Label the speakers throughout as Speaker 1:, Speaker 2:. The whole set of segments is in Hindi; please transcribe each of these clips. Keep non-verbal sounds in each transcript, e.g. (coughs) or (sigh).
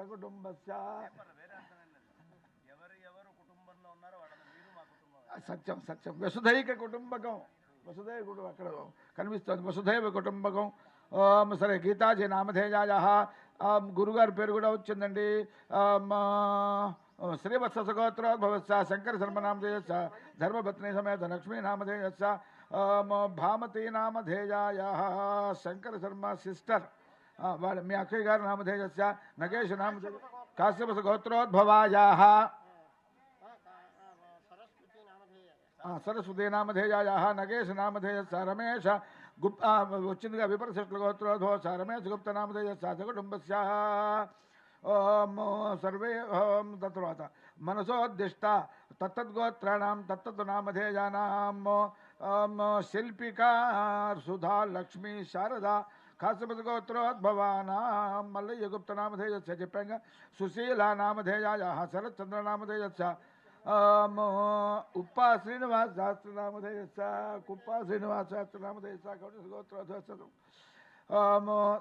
Speaker 1: సకుటుంబస్య సత్యం సత్యం. వసుధైక కుటుంబకం. వసుధైవ కుటుంబం అక్కడ కనిపిస్తుంది. వసుధైవ కుటుంబకం. సరే గీతాజీ నామధేయాయ. గురుగారి పేరు కూడా వచ్చిందండి. శ్రీవత్స సగోత్రోద్భవత్స శంకర ధర్మనామధేయస్స ధర్మపత్ని సమేత లక్ష్మీనామధేయస్స భామతీ నామధేయాయ. శంకర శర్మ సిస్టర్. मी अक्षयकार
Speaker 2: नामधेयस्य नगेश
Speaker 1: नाम सरस्वती नामधेयायाः नगेश नामधेयस्य रमेश गुप् उच्चिन्द विपरशिष्टगोत्रोद्भवस्य रमेश गुप्तनामधेयस्य च कुटुम्बस्याः ॐ शिल्पिका सुधा लक्ष्मी शारदा ఓం సర్వే ఓం తత్వాత మనసోద్దిష్ట తత్తద్గోత్రాణం కాశ్యపతి నామధేయస్య చెప్పాక సుశీల నామధేయాయ శరత్చంద్ర నామధేయస్య ఉప్పా శ్రీనివాస శాస్త్రనామధేయస్స కుప్పా శ్రీనివాస శాస్త్రనామధేయస్స కౌంటి గోత్రోధ్వస్తు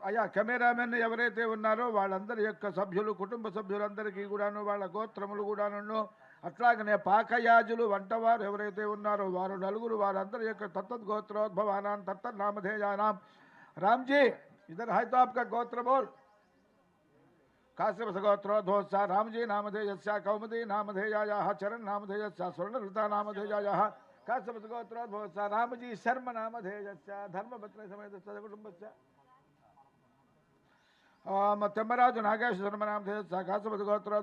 Speaker 1: అయ్యా కెమెరామెన్ ఎవరైతే ఉన్నారో వాళ్ళందరి యొక్క సభ్యులు కుటుంబ సభ్యులందరికీ కూడాను వాళ్ళ గోత్రములు కూడాను అట్లాగనే పాకయాజులు వంటవారు ఎవరైతే ఉన్నారో వారు నలుగురు వారందరి యొక్క తత్తద్ గోత్రోద్భవానాం తత్తద్ నామధేయానాం राम जी, इधर है तो आपका गोत्र बोल। काश्यप गोत्र ध्वसा राम जी, नामधेयस्या, कौमुदी, नामधेयायाः, चरण नाम धेजस्या स्वर्ण नामधेयस्या स्वर्णऋता नामधेयायाः। काश्यप गोत्र ध्वसा राम जी, शर्म नामधेयस्या, धर्मपत्नी समेत कुटुम्बस्य तिम्मराज नागेश शर्म धर्मनाम थे ध्वसा काश्यप गोत्र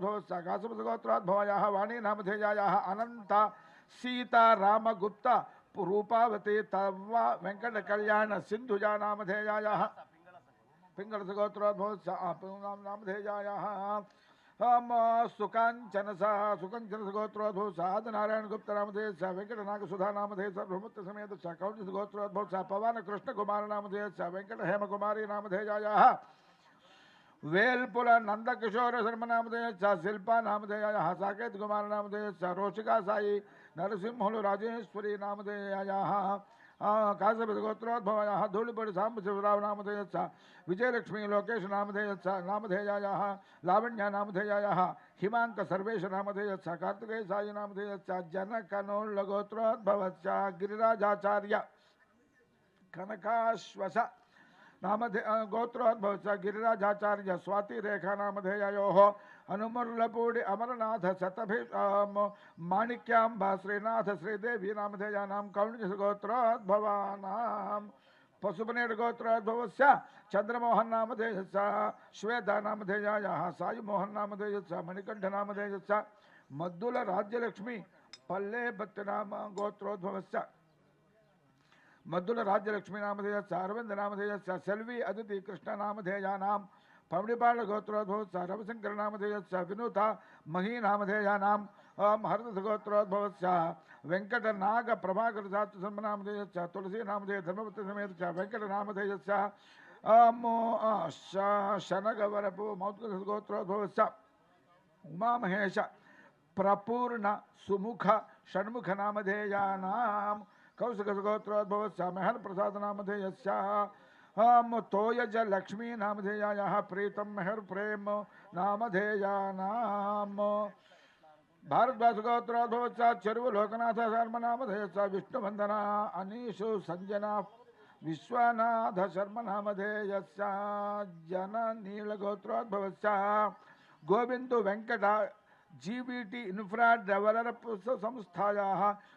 Speaker 1: गोत्राध्वयाः वाणी नाम नामधेयायाः अनंता सीता राम गुप्ता रूपावती तव्वा वेङ्कटकल्याण सिन्धुजा नामधेयायाः पिङ्गल सगोत्रोद्भवस्य नामधेयायाः हम सुकाञ्चन सा, सुकञ्चन सगोत्रोद्भव सा नामधेय सा वेङ्कटनाग सुधा नामधेय सा ब्रह्मत्य समेत सा कौंट सगोत्रोद्भव सा पवन कृष्ण कुमार नामधेय सा वेङ्कट हेमकुमारी नामधेयायाः वेल्पुल नंदकिशोर शर्म नामधेय सा शिल्पा नामधेयायाः साकेत कुमार नामधेय सा रोचिका साई नरसिंहलु राजेश्वरी नामधेयायाः काशपतिगोत्रोद्भवायाः धूलिपटिसाम्बशिवरावनामधेयस्स विजयलक्ष्मी लोकेशनामधेयस्स नामधेयायाः लावण्यानामधेयायाः हिमाङ्कसर्वेशनामधेयस्स कार्तिकेयसायिनामधेयस्स जनकनोल्लगोत्रोद्भवश्च गिरिराजाचार्य कनकाश्वस नामधे गोत्रोद्भव गिरिराजाचार्य स्वातिरेखानामधेययोः हनुमर्लपूडि अमरनाथ शतभि माणिक्यांबा श्रीनाथ श्रीदेवी नामधेयानां कौण्डिकगोत्रोद्भवानां पशुपनेर गोत्रोद्भवस्य चन्द्रमोहन नामधेयस्य श्वेता नामधेयायाः सायुमोहन नामधेयस्य मणिकण्ठ नामधेयस्य मद्दुल राज्यलक्ष्मी पल्ले नाम गोत्रोद्भवस्य मद्दुल राज्यलक्ष्मी नामधेयस्य अरविन्द नामधेयस्य सेल्वी अदिति कृष्ण नामधेयानां पवनिपाल गोत्रोद्भवस्य रविशङ्कर नामधेयस्य विनुता मही नामधेयानां हरदस गोत्रोद्भवस्य वेङ्कटनाग प्रभाकर शास्त्रसम्म नामधेयस्य तुलसी नामधेय धर्मपत्र समेतस्य वेङ्कट नामधेयस्य शनगवरपु मौद्गल गोत्रोद्भवस्य उमामहेश प्रपूर्ण सुमुख षण्मुख नामधेयानां कौशिकगोत्रोद्भवस्य मेहर प्रसाद नामधेयस्य हम तोयज लक्ष्मी नामधेयायाः प्रीतं मेहर प्रेम नामधेयानां भारद्वाज गोत्रोद्भवस्य चरुव लोकनाथ शर्म नामधेयस्य विष्णुवन्दना अनीशु सञ्जना विश्वनाथ शर्म नामधेयस्य जननीलगोत्रोद्भवस्य Govindu Venkata GBT infra develop సంస్థాయా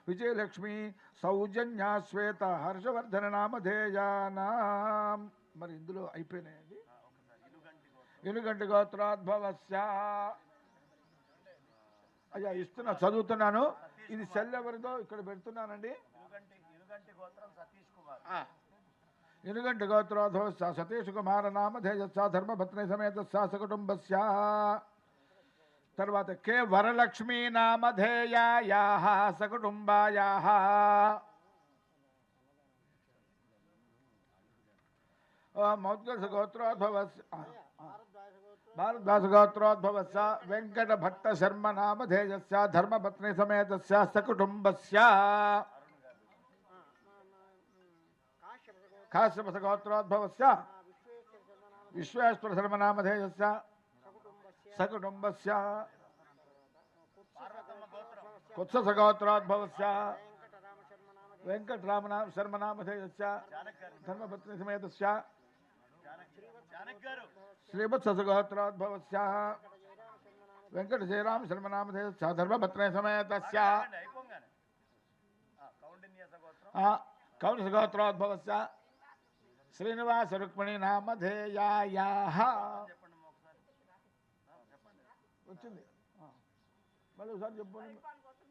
Speaker 1: Vijayalakshmi Soujanya Shweta Harshavardhana నామధేయానా మరి ఇందులో అయిపోయినాయండి? ఎనుగంటి గోత్రాద్భవస్య. అయ్యా ఇస్తున్నా చదువుతున్నాను. ఇది సెల్ ఎవరిదో ఇక్కడ పెడుతున్నానండి?
Speaker 3: ఎనుగంటి గోత్రాధవస్య సతీష్ కుమార
Speaker 1: నామధేయస్య ధర్మభత్న సమేత సకుటుంబస్య. తర్వాత కే వరలక్ష్మీ నామధేయాయా సకుటుంబాయా మౌద్గల గోత్రోద్భవస్య భారద్వాస గోత్రోద్భవస్య వెంకట భట్ట శర్మ నామధేయస్య ధర్మపత్ని సమేతస్య సకుటుంబస్య కాశ్యప గోత్రోద్భవస్య విశ్వేశ్వర శర్మ सकुटुम्बस्याः कुत्सगोत्राद्भवस्याः वेङ्कटरामना
Speaker 3: शर्मनामधेयस्य। धर्मपत्नीसमेतस्य। श्रीवत्सगोत्राद्भवस्याः वेङ्कटजयराम शर्मनामधेयस्य।
Speaker 1: వచ్చింది. మళ్ళీ ఒకసారి చెప్పండి.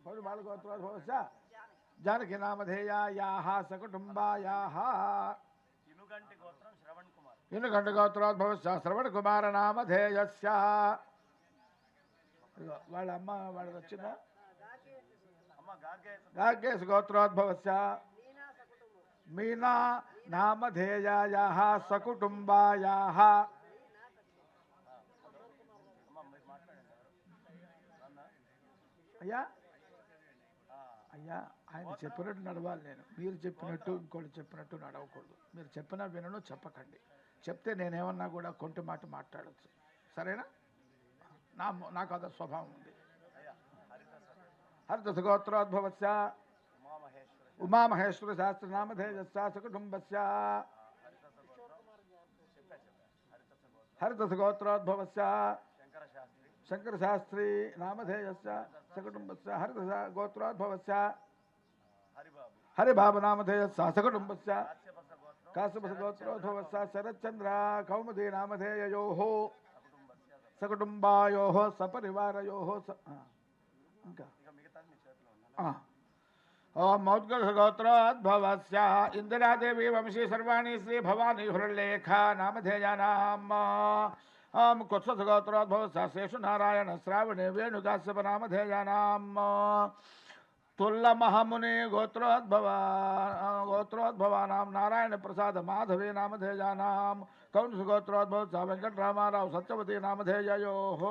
Speaker 1: పౌరు బాలగోత్ర భవస్య జానకి. నామధేయాయాహ సకుటుంబాయాహ. ఎనుగంట గోత్రోద్భవస్య శ్రవణ్ కుమార నామధేయస్య. వాళ్ళ అమ్మ వాళ్ళ వచ్చిందా? గార్గేశ గోత్రోద్భవస్య. మీనా నామధేయాయాహ సకుటుంబాయాహ. అయ్యా? అయ్యా ఆయన చెప్పినట్టు నడవాలి నేను. మీరు చెప్పినట్టు ఇంకోటి చెప్పినట్టు నడవకూడదు. మీరు చెప్పిన వినను చెప్పకండి. చెప్తే నేనేమన్నా కూడా కొంటి మాట మాట్లాడచ్చు. సరేనా? నా నాకు అదే స్వభావం ఉంది. హరిదశ గోత్రోద్భవస్య
Speaker 3: ఉమామహేశ్వరి
Speaker 1: ఉమామహేశ్వర శాస్త్ర నామధేయస్య సకుటుంబస్య. హరిదశ గోత్రోద్భవస్య शंकरशास्त्री नामधेयस्य सकुटुम्बस्य हरिदशा गोत्राद्भवस्य हरिभावनामधेयस्य सकुटुम्बस्य काश्यपसगोत्रोद्भवस्य शरच्चन्द्र कौमुदी नामधेययोः सकुटुम्बायोः
Speaker 3: सपरिवारयोः, स ओम मौद्गलगोत्राद्भवस्य इंदिरादेवी वंशी सर्वाणी श्री
Speaker 1: भवानी हृलेखा नामधेयना आम कुछ शेष नारायण श्रावणे वेणुदास्यपनामधेयानाम्। तुल्लमहमुनि गोत्रोद्भवा गोत्रोद्भवानां नारायणप्रसादमाधवे नामधेयानां कौंसगोत्रोद्भव सा वेङ्कटरामाराव सत्यवती नामधेययोः।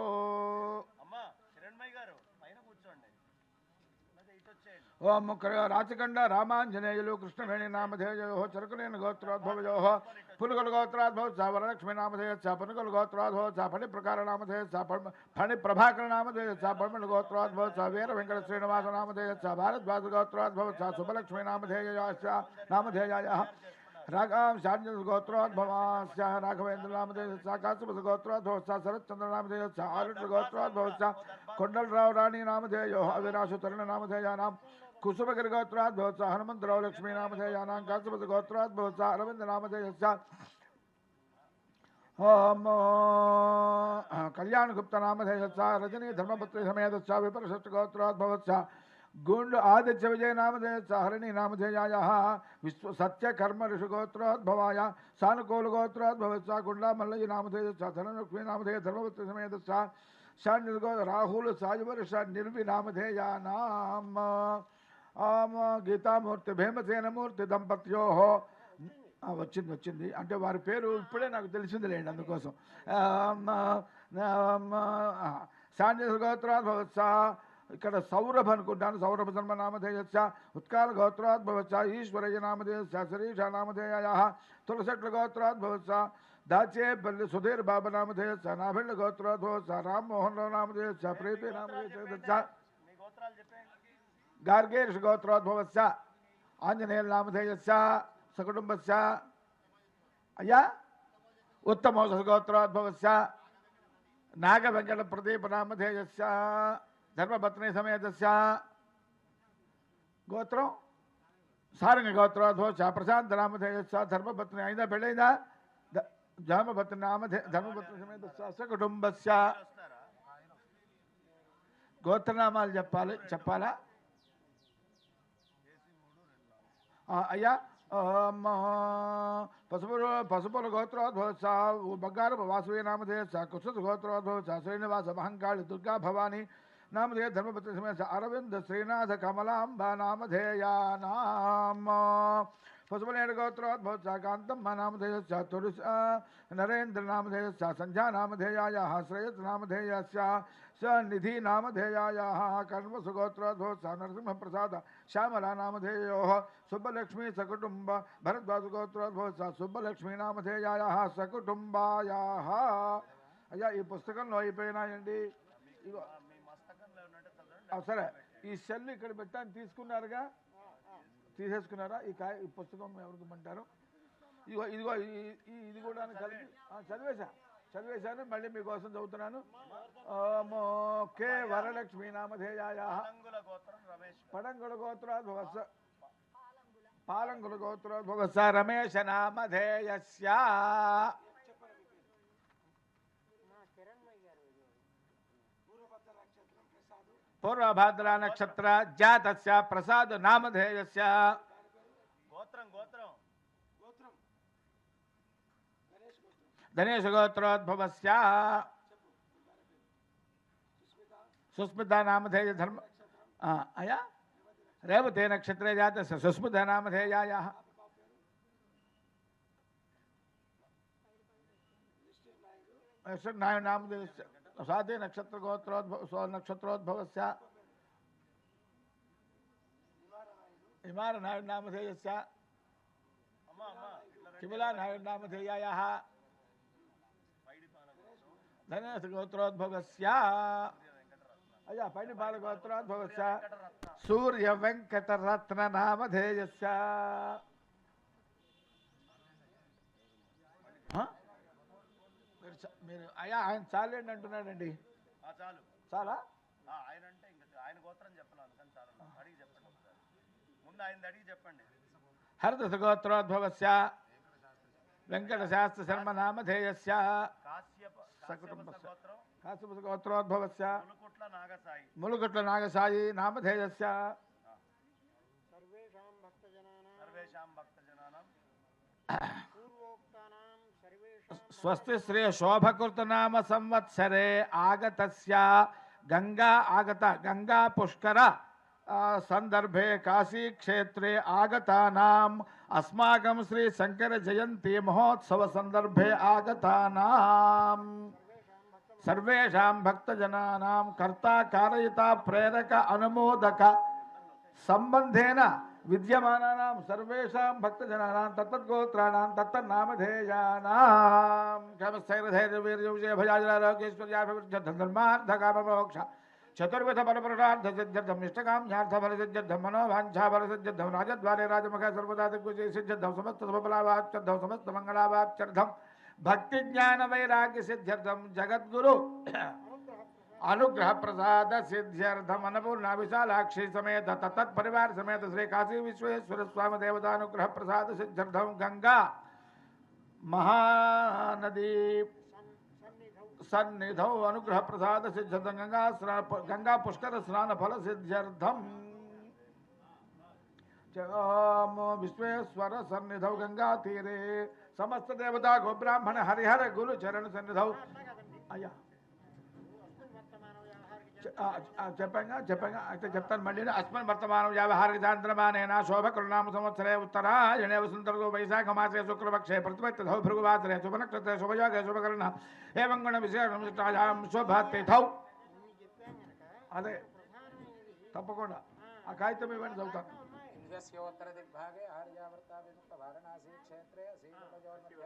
Speaker 1: ओम मुखर राचकंड रामांजनेयो कृष्णवेणी नामधेयो चरकलेन गोत्रोद्भवजो। फुलगल गोत्राद्भव, चावरलक्ष्मी नामधेय, चापनगल गोत्राद्भव चाफणि प्रकार नामधेय, चाफण फणि प्रभाकर नामधेय धेय गोत्राद्भव चावेर वेंकट श्रीनिवास नामधेय चा भारद्वाज गोत्रोद्भव चा सुबलक्ष्मी नामधेयाश्च नामधेयायाः। राघव शांत गोत्रोद्भवाश्च राघवेन्द्र नामधेय सा गोत्रोद्भव सा शरच्चंद्र नामधेय सा आरुष गोत्रोद्भव सा कुसुमगिरिगोत्रात् भवत्स हनुमन्तराव लक्ष्मीनामधेयानां कासपदगोत्रात् भवत्स अरविन्दनामधेयस्यात् ओम। कल्याण गुप्त नाम से रजनी धर्मपत्री समय विपरशत विपर गुंड आदित्य विजय नाम से सहरणी नाम थे विश्व सत्य कर्म ऋषिगोत्रोद्भवाया सानुकूल गोत्रोद्भवत्सा गुंडा मल्लय नाम से सच्चा धन लक्ष्मी नाम से धर्मपत्री समय सच्चा राहुल साजवर षण निर्विनाम नाम గీతామూర్తి భీమసేనమూర్తి దంపత్యోహో. వచ్చింది వచ్చింది. అంటే వారి పేరు ఇప్పుడే నాకు తెలిసింది లేండి అందుకోసం. సాంజ గోత్రాద్భవత్స ఇక్కడ సౌరభ అనుకుంటాను సౌరభ జన్మ నామధేయస్య. ఉత్కాల గోత్రాద్భవత్స ఈశ్వరయ్య నామధేయస్య. శరీష నామధేయ. తులసట్ల గోత్రాద్భవత్స దాచే పల్లి సుధీర్ బాబు నామధేయస్య. నాభిళ్ళ గోత్రాద్భవత్స రామ్మోహన్ రావు నామధేయస్య. ప్రీతి నామధేయ వెంకట ప్రదీప నామధేయస్య ధర్మపత్ని సమేతస్య గోత్రం సారంగ గోత్రోద్భవస్య ప్రశాంత నామధేయస్య ధర్మపత్ని అయిందా పెళ్ళైందా ధ- ధర్మపత్ని నామధే ధర్మపత్ని సమేతస్య సకుటుంబస్య
Speaker 3: వస్తారా
Speaker 1: గోత్రనామాలు చెప్పాలి చెప్పాలా అయ్యా పసుపు పసుపుల గోత్రోద్భవత్స బంగారు వాసవి నామధే స కుసుత గోత్రోద్భవత్స శ్రీనివాస మహంకాళి దుర్గా భవాని నామధేయ ధర్మపతి సమేత అరవింద శ్రీనాథ కమలాంబ నామధేయా నామ గోత్రోద్భవస కాంతమ్మ నామధేయ స తులస నరేంద్ర నామధేయ స సంధ్యా నామధేయాయ శ్రేయస్ నామధేయస్య స నిధి నామధేయాయ కర్మసు గోత్రోద్భవ స నరసింహప్రసాద శ్యామలా నామధేయో సుబ్బలక్ష్మీ సకుటుంబ భరద్వాజ గోత్రోద్భవ స సుబ్బలక్ష్మీ నామధేయాయ సకుటుంబాయ అయ్యా ఈ పుస్తకంలో అయిపోయినాయండి ఇగో
Speaker 3: ఆ, మీ మస్తకంలో ఉన్నట్టు చదవండి
Speaker 1: ఆ, సరే ఈ సెల్ ఇక్కడ పెట్టాను తీసుకున్నారుగా తీసేసుకున్నారా? ఈ కాయ ఈ పుస్తకం ఎవరికి ఇమ్మంటారు? ఇదిగో ఇదిగో ఇది కూడా కలిపి చదివేశా చదివేశాను మళ్ళీ మీకోసం చదువుతున్నాను. కే వరలక్ష్మీ నామధేయాయ.
Speaker 3: అనంగుల గోత్రం రమేష్.
Speaker 1: పడంగుల గోత్రోద్భవస్స పాలంగుల గోత్రోద్భవస్స రమేశ నామధేయస్య.
Speaker 2: पूर्वभाद्र नक्षत्र जात
Speaker 1: प्रसाद नामधेय धनेश गोत्रोद्भव सुस्मिता
Speaker 3: नामधेय धर्म
Speaker 1: आया रेवते नक्षत्रे जात सुस्मिता नामधेयाया। नामधेय సాధే నక్షత్ర గోత్రోద్భవ నక్షత్రోద్భవస్య ఇమార
Speaker 3: నాయుడునామధేయస్య
Speaker 1: కిమిలా
Speaker 3: నాయుడునామధేయాయ
Speaker 1: ధనేశ గోత్రోద్భవస్య అయ్యా పైడిపాల గోత్రోద్భవస్య సూర్య వెంకటరత్న నామధేయస్య మీరు అయ్యా ఆయన చాలేండి అంటున్నాడండి.
Speaker 3: ఆ చాలు.
Speaker 1: చాలా?
Speaker 3: ఆ, ఆయన అంటే ఇంకా ఆయన గోత్రం చెప్పను అందుకని చాలు. అడిగి చెప్పండి ఒకసారి. ముందు ఆయన అడిగి చెప్పండి.
Speaker 1: హరదశ గోత్రోద్భవస్య వెంకట శాస్త్ర శర్మ నామధేయస్య
Speaker 3: కాశ్యప
Speaker 1: గోత్రోద్భవస్య
Speaker 3: ములుకుట్ల నాగసాయి.
Speaker 1: ములుగుట్ల నాగసాయి నామధేయస్య.
Speaker 2: సర్వేషాం భక్తజనానాం.
Speaker 3: సర్వేషాం భక్తజనానం.
Speaker 2: పూర్వోక్తానాం (coughs)
Speaker 1: स्वस्ति श्री शोभकृत नाम संवत्सरे आगत गंगा आगत, गंगा पुष्कर संदर्भे काशी क्षेत्रे आगतानाम। अस्माक श्री शंकर जयंती महोत्सव संदर्भे आगतानाम। सर्वेशा भक्तजना कर्ता, कारयिता, प्रेरक, अनुमोदक संबंधेन विद्यमानानां सर्वेषां भक्तजनानां तत्तद्गोत्राणां तत्तन्नामधेयानां क्षमस्थैरधैर्यवीर्यविजयभयाजलारोग्येश्वर्याभिवृद्धधर्मार्थकाममोक्ष चतुर्विधफलप्रदार्थसिद्ध्यर्थमिष्टकाम्यार्थफलसिद्ध्यर्थं मनोभाञ्छाफलसिद्ध्यर्थं राजद्वारे राजमुख सर्वदा दिग्विजयसिद्ध्यर्थं समस्तसफलावाप्त्यर्थं समस्तमङ्गलावाप्त्यर्थं भक्तिज्ञानवैराग्यसिद्ध्यर्थं जगद्गुरु अनुग्रह प्रसाद सिद्ध्यर्थ मनपु विशालाक्षी समेत तत्परिवार समेत श्री काशी विश्वेश्वर स्वामी देवतानुग्रह प्रसाद सिद्ध्यर्थम गंगा महानदी सन्निध अनुग्रह प्रसाद सिद्ध्यर्थ गंगा गंगा पुष्कर स्नान फल सिद्ध्यर्थम विश्वेश्वर सन्निध गंगा तीरे। समस्त देवता गो ब्राह्मण हरिहर गुरु चरण सन्निध। आया। చెప్పంగా చెప్పంగా అయితే చెప్తాను మళ్ళీ అస్మిన్ వర్తమానం వ్యావహారిక చాంద్రమానేన శోభకృనామ సంవత్సరే ఉత్తరాయణే వసంతర్గో వైశాఖ మాసే శుక్లపక్షే ప్రతిపత్తిథౌ భృగువాసరే శుభనక్షత్రే శుభయోగే శుభకరణ ఏవం గుణ విశేషం శుభాయాం శుభతిథౌ అదే తప్పకుండా ఆ కాగితం ఇవ్వండి చదువుతాను